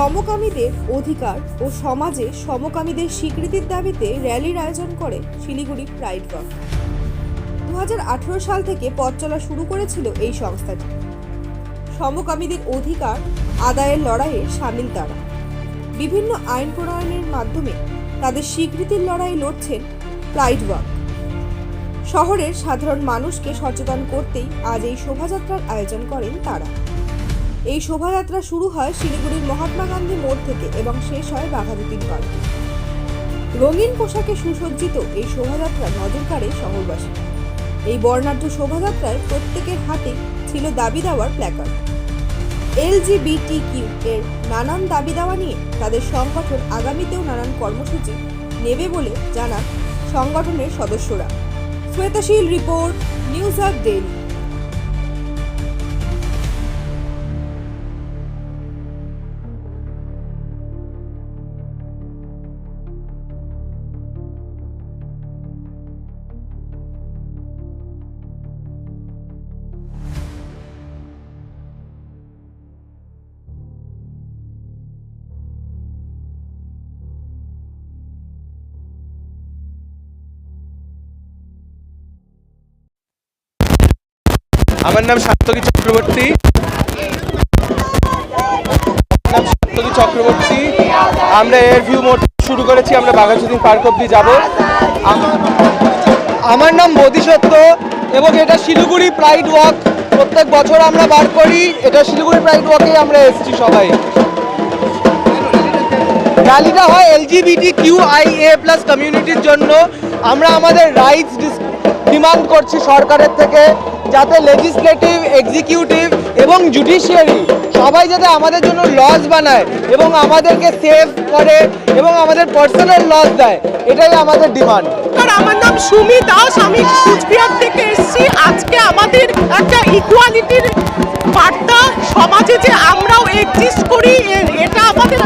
সমকামীদের অধিকার ও সমাজে সমকামীদের স্বীকৃতির দাবিতে র্যালির আয়োজন করে শিলিগুড়ি প্রাইড ওয়াক। দু সাল থেকে পথ চলা শুরু করেছিল এই সংস্থাটি। সমকামীদের অধিকার আদায়ের লড়াইয়ে সামিল তারা। বিভিন্ন আইন প্রণয়নের মাধ্যমে তাদের স্বীকৃতির লড়াই লড়ছেন প্রাইড ওয়াক। শহরের সাধারণ মানুষকে সচেতন করতেই আজ এই শোভাযাত্রার আয়োজন করেন তারা। এই শোভাযাত্রা শুরু হয় শিলিগুড়ির মহাত্মা গান্ধী মোড় থেকে এবং শেষ হয় বাঘাযতীন পার্কে রঙিন পোশাকে সুসজ্জিত এই শোভাযাত্রা নজর কাড়ে শহরবাসী এই বর্ণাঢ্য শোভাযাত্রায় প্রত্যেকের হাতে ছিল দাবি দেওয়ার প্ল্যাকার্ড এলজিবিটি কিউ এর নানান দাবি দেওয়া নিয়ে তাদের সংগঠন আগামীতেও নানান কর্মসূচি নেবে বলে জানান সংগঠনের সদস্যরা। Shwetashil report, News Up Daily. আমার নাম সাত্তকী চক্রবর্তী। নাম চক্রবর্তী। আমরা এয়ার ভিউ মোড শুরু করেছি, আমরা বাঘাযতীন পার্ক অব্দি যাব। আমার নাম বোধিসত্ত্ব এবং এটা শিলিগুড়ি প্রাইড ওয়াক। প্রত্যেক বছর আমরা বার করি, এটা শিলিগুড়ি প্রাইড ওয়াকে আমরা এসেছি সবাই। র্যালিটা হয় LGBT Q I A plus কমিউনিটির জন্য। আমরা আমাদের রাইটস ডিমান্ড করছি সরকারের থেকে যাতে লেজিসলেটিভ এক্সিকিউটিভ এবং জুডিশিয়ারি সবাই যাতে আমাদের জন্য লজ বানায় এবং আমাদেরকে সেভ করে এবং আমাদের পার্সোনাল লজ দেয়। এটাই আমাদের ডিমান্ড আমার নাম সুমি দাস, আমি কুচবিহার থেকে এসেছি। আজকে আমাদের একটা ইকুয়ালিটির বার্তা সমাজে যে আমরাও এক্সিস্ট করি এটা আমাদের